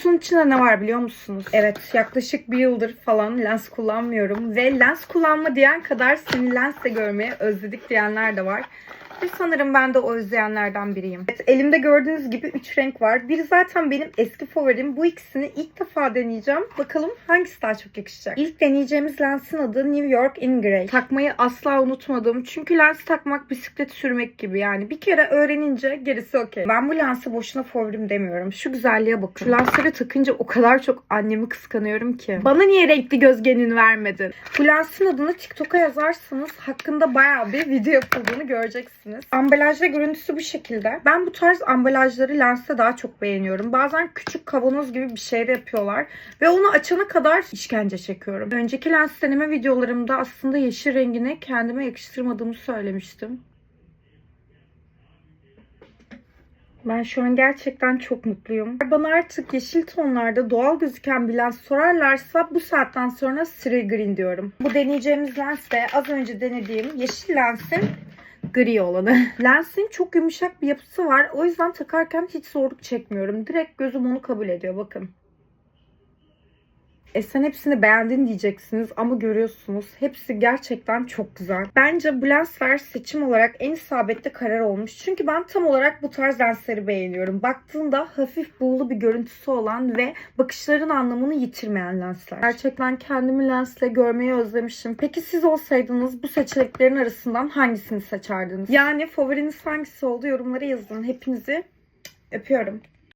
kutunun içinde ne var biliyor musunuz? Evet yaklaşık bir yıldır falan lens kullanmıyorum. Ve lens kullanma diyen kadar seni lensle görmeyi özledik diyenler de var. Ve sanırım ben de o özleyenlerden biriyim. Evet, elimde gördüğünüz gibi 3 renk var. Biri zaten benim eski favorim. Bu ikisini ilk defa deneyeceğim. Bakalım hangisi daha çok yakışacak. İlk deneyeceğimiz lensin adı New York in Grey. Takmayı asla unutmadım. Çünkü lens takmak bisiklet sürmek gibi. Yani bir kere öğrenince gerisi okey. Ben bu lensi boşuna favorim demiyorum. Şu güzelliğe bakın. Şu lensleri takınca o kadar çok annemi kıskanıyorum ki. Bana niye renkli gözgenin vermedin? Bu lensin adını TikTok'a yazarsanız hakkında bayağı bir video yapıldığını göreceksiniz. Ambalajda görüntüsü bu şekilde. Ben bu tarz ambalajları lenste daha çok beğeniyorum. Bazen küçük kavanoz gibi bir şey de yapıyorlar. Ve onu açana kadar işkence çekiyorum. Önceki lens deneme videolarımda aslında yeşil rengini kendime yakıştırmadığımı söylemiştim. Ben şu an gerçekten çok mutluyum. Bana artık yeşil tonlarda doğal gözüken bir lens sorarlarsa bu saatten sonra Cyril Green diyorum. Bu deneyeceğimiz lens de az önce denediğim yeşil lensin gri olanı. Lensin çok yumuşak bir yapısı var. O yüzden takarken hiç zorluk çekmiyorum. Direkt gözüm onu kabul ediyor. Bakın. E sen hepsini beğendin diyeceksiniz ama görüyorsunuz hepsi gerçekten çok güzel. Bence bu lensler seçim olarak en isabetli karar olmuş. Çünkü ben tam olarak bu tarz lensleri beğeniyorum. Baktığında hafif buğulu bir görüntüsü olan ve bakışların anlamını yitirmeyen lensler. Gerçekten kendimi lensle görmeyi özlemişim. Peki siz olsaydınız bu seçeneklerin arasından hangisini seçerdiniz? Yani favoriniz hangisi oldu yorumlara yazın. Hepinizi öpüyorum.